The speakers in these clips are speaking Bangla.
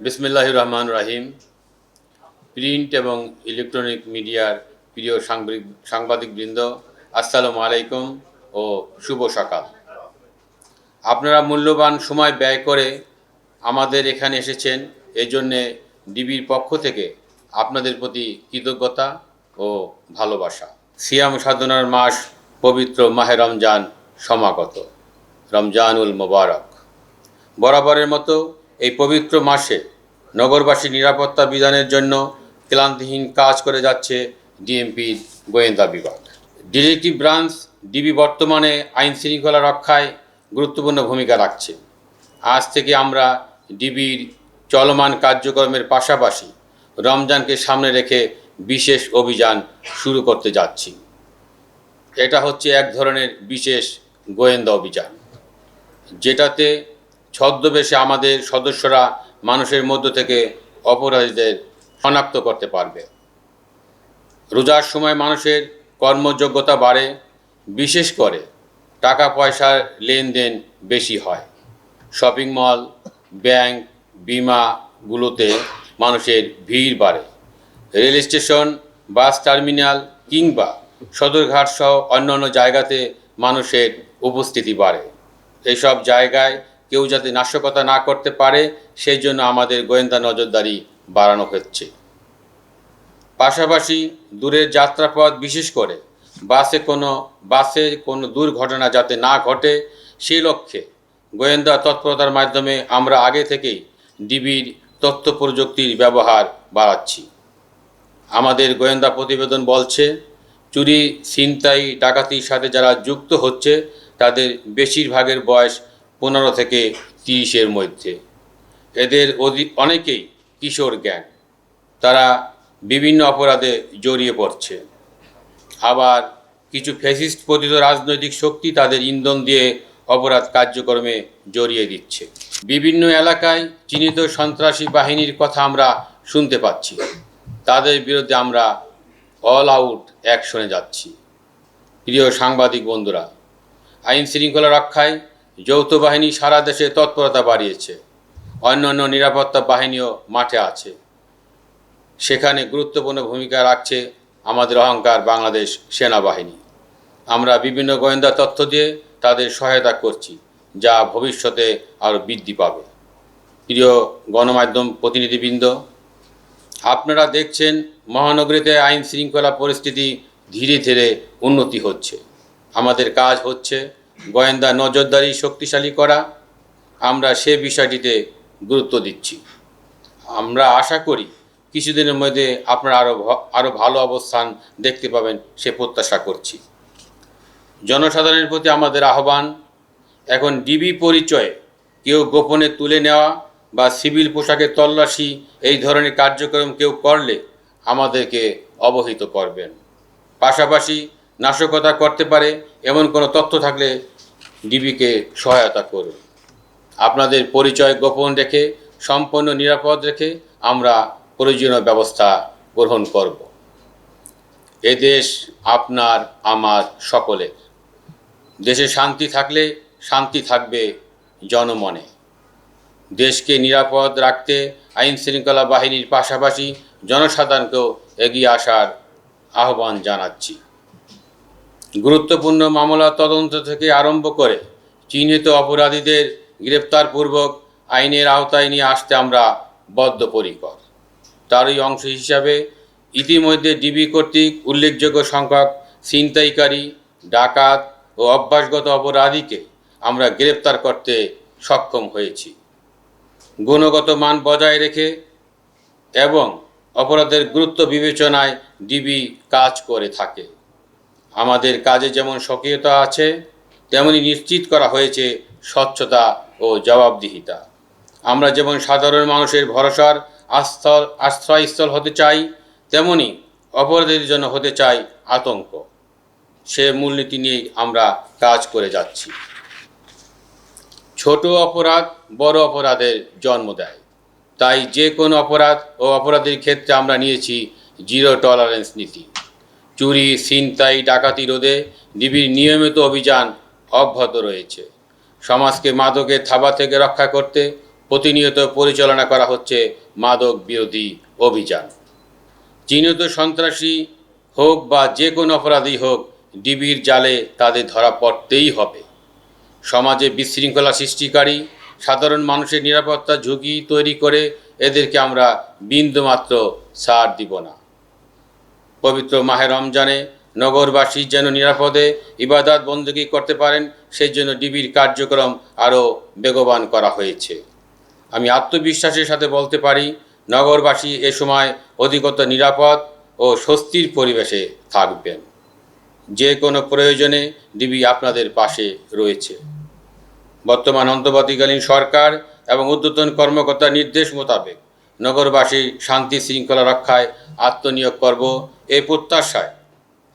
বিসমিল্লাহ রহমান রাহিম প্রিন্ট এবং ইলেকট্রনিক মিডিয়ার প্রিয় সাংবাদিক সাংবাদিকবৃন্দ, আসসালামু আলাইকুম ও শুভ সকাল। আপনারা মূল্যবান সময় ব্যয় করে আমাদের এখানে এসেছেন এই জন্যে ডিবির পক্ষ থেকে আপনাদের প্রতি কৃতজ্ঞতা ও ভালোবাসা। সিয়াম সাধনার মাস পবিত্র মাহে রমজান সমাগত। রমজানুল মোবারক। বরাবরের মতো এই পবিত্র মাসে নগরবাসী নিরাপত্তা বিধানের জন্য ক্লান্তিহীন কাজ করে যাচ্ছে ডিএমপির গোয়েন্দা বিভাগ। ডিটেকটিভ ব্রাঞ্চ ডিবি বর্তমানে আইন শৃঙ্খলা রক্ষায় গুরুত্বপূর্ণ ভূমিকা রাখছে। আজ থেকে আমরা ডিবির চলমান কার্যক্রমের পাশাপাশি রমজানকে সামনে রেখে বিশেষ অভিযান শুরু করতে যাচ্ছি। এটা হচ্ছে এক ধরনের বিশেষ গোয়েন্দা অভিযান, যেটাতে ছদ্মবেশে আমাদের সদস্যরা মানুষের মধ্য থেকে অপরাধীদের শনাক্ত করতে পারবে। রোজার সময় মানুষের কর্মযোগ্যতা বাড়ে, বিশেষ করে টাকা পয়সার লেনদেন বেশি হয়। শপিং মল, ব্যাংক, বিমাগুলোতে মানুষের ভিড় বাড়ে। রেল স্টেশন, বাস টার্মিনাল কিংবা সদরঘাট সহ অন্যান্য জায়গাতে মানুষের উপস্থিতি বাড়ে। এইসব জায়গায় কেউ যাতে নাশকতা না করতে পারে, সেই জন্য আমাদের গোয়েন্দা নজরদারি বাড়ানো হচ্ছে। পাশাপাশি দূরের যাত্রাপথ বিশেষ করে বাসে কোনো বাসে কোনো দুর্ঘটনা যাতে না ঘটে, সেই লক্ষ্যে গোয়েন্দা তৎপরতার মাধ্যমে আমরা আগে থেকেই ডিবির তথ্য প্রযুক্তির ব্যবহার বাড়াচ্ছি। আমাদের গোয়েন্দা প্রতিবেদন বলছে, চুরি, ছিনতাই, ডাকাতির সাথে যারা যুক্ত হচ্ছে, তাদের বেশিরভাগের বয়স পনেরো থেকে তিরিশের মধ্যে। এদের অনেকেই কিশোর জ্ঞান তারা বিভিন্ন অপরাধে জড়িয়ে পড়ছে। আবার কিছু ফ্যাসিস্ট পতিত রাজনৈতিক শক্তি তাদের ইন্ধন দিয়ে অপরাধ কার্যক্রমে জড়িয়ে দিচ্ছে। বিভিন্ন এলাকায় চিহ্নিত সন্ত্রাসী বাহিনীর কথা আমরা শুনতে পাচ্ছি। তাদের বিরুদ্ধে আমরা অল আউট অ্যাকশনে যাচ্ছি। প্রিয় সাংবাদিক বন্ধুরা, আইন শৃঙ্খলা রক্ষায় যৌথ বাহিনী সারা দেশে তৎপরতা বাড়িয়েছে। অন্যান্য নিরাপত্তা বাহিনীও মাঠে আছে। সেখানে গুরুত্বপূর্ণ ভূমিকা রাখছে আমাদের অহংকার বাংলাদেশ সেনাবাহিনী। আমরা বিভিন্ন গোয়েন্দা তথ্য দিয়ে তাদের সহায়তা করছি, যা ভবিষ্যতে আরও বৃদ্ধি পাবে। প্রিয় গণমাধ্যম প্রতিনিধিবৃন্দ, আপনারা দেখছেন মহানগরীতে আইন শৃঙ্খলা পরিস্থিতি ধীরে ধীরে উন্নতি হচ্ছে। আমাদের কাজ হচ্ছে গোয়েন্দা নজরদারি শক্তিশালী করা, আমরা সে বিষয়টিতে গুরুত্ব দিচ্ছি। আমরা আশা করি কিছুদিনের মধ্যে আপনারা আরও আরও ভালো অবস্থান দেখতে পাবেন সে প্রত্যাশা করছি। জনসাধারণের প্রতি আমাদের আহ্বান, এখন ডিবি পরিচয়ে কেউ গোপনে তুলে নেওয়া বা সিভিল পোশাকে তল্লাশি, এই ধরনের কার্যক্রম কেউ করলে আমাদেরকে অবহিত করবেন। পাশাপাশি নাশকতা করতে পারে, এমন কোনো তথ্য থাকলে ডিবিকে সহায়তা করুন। আপনাদের পরিচয় গোপন রেখে, সম্পূর্ণ নিরাপদ রেখে আমরা প্রয়োজনীয় ব্যবস্থা গ্রহণ করব। এদেশ আপনার, আমার, সকলের। দেশে শান্তি থাকলে শান্তি থাকবে জনমনে। দেশকে নিরাপদ রাখতে আইন শৃঙ্খলা বাহিনীর পাশাপাশি জনসাধারণকেও এগিয়ে আসার আহ্বান জানাচ্ছি। গুরুত্বপূর্ণ মামলা তদন্ত থেকে আরম্ভ করে চিহ্নিত অপরাধীদের গ্রেপ্তারপূর্বক আইনের আওতায় নিয়ে আসতে আমরা বদ্ধপরিকর। তারই অংশ হিসাবে ইতিমধ্যে ডিবি কর্তৃক উল্লেখযোগ্য সংখ্যক ছিনতাইকারী, ডাকাত ও অভ্যাসগত অপরাধীকে আমরা গ্রেপ্তার করতে সক্ষম হয়েছি। গুণগত মান বজায় রেখে এবং অপরাধের গুরুত্ব বিবেচনায় ডিবি কাজ করে থাকে। আমাদের কাজে যেমন সক্রিয়তা আছে, তেমনি নিশ্চিত করা হয়েছে স্বচ্ছতা ও জবাবদিহিতা। আমরা যেমন সাধারণ মানুষের ভরসার আস্থল, আশ্রয়স্থল হতে চাই, তেমনি অপরাধীদের জন্য হতে চাই আতঙ্ক। সে মূলনীতি নিয়েই আমরা কাজ করে যাচ্ছি। ছোট অপরাধ বড় অপরাধের জন্ম দেয়। তাই যে কোনো অপরাধ ও অপরাধের ক্ষেত্রে আমরা নিয়েছি জিরো টলারেন্স নীতি। চুরি ছিনতাই ডাকাতি রোধে ডিবির নিয়মিত অভিযান অব্যাহত রয়েছে। সমাজকে মাদকের থাবা থেকে রক্ষা করতে প্রতিনিয়ত পরিচালনা করা হচ্ছে মাদক বিরোধী অভিযান। চিহ্নিত সন্ত্রাসী হোক বা যে কোনো অপরাধী হোক ডিবির জালে তাদের ধরা পড়তেই হবে। সমাজে বিশৃঙ্খলা সৃষ্টিকারী, সাধারণ মানুষের নিরাপত্তা ঝুঁকি তৈরি করে এদেরকে আমরা বিন্দুমাত্র ছাড় দিব না। পবিত্র মাহে রমজানে নগরবাসী যেন নিরাপদে ইবাদত বন্দী করতে পারেন, সেই জন্য ডিবির কার্যক্রম আরও বেগবান করা হয়েছে। আমি আত্মবিশ্বাসের সাথে বলতে পারি, নগরবাসী এ সময় অধিকতর নিরাপদ ও স্বস্তির পরিবেশে থাকবেন। যে কোনো প্রয়োজনে ডিবি আপনাদের পাশে রয়েছে। বর্তমান অন্তর্বর্তীকালীন সরকার এবং ঊর্ধ্বতন কর্মকর্তার নির্দেশ মোতাবেক নগরবাসী শান্তি শৃঙ্খলা রক্ষায় আত্মনিয়োগ করব এই প্রত্যাশায়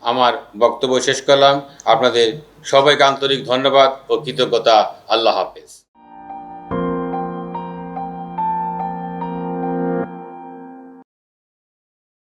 আমার বক্তব্য শেষ করলাম। আপনাদের সবাইকে আন্তরিক ধন্যবাদ ও কৃতজ্ঞতা। আল্লাহ হাফেজ।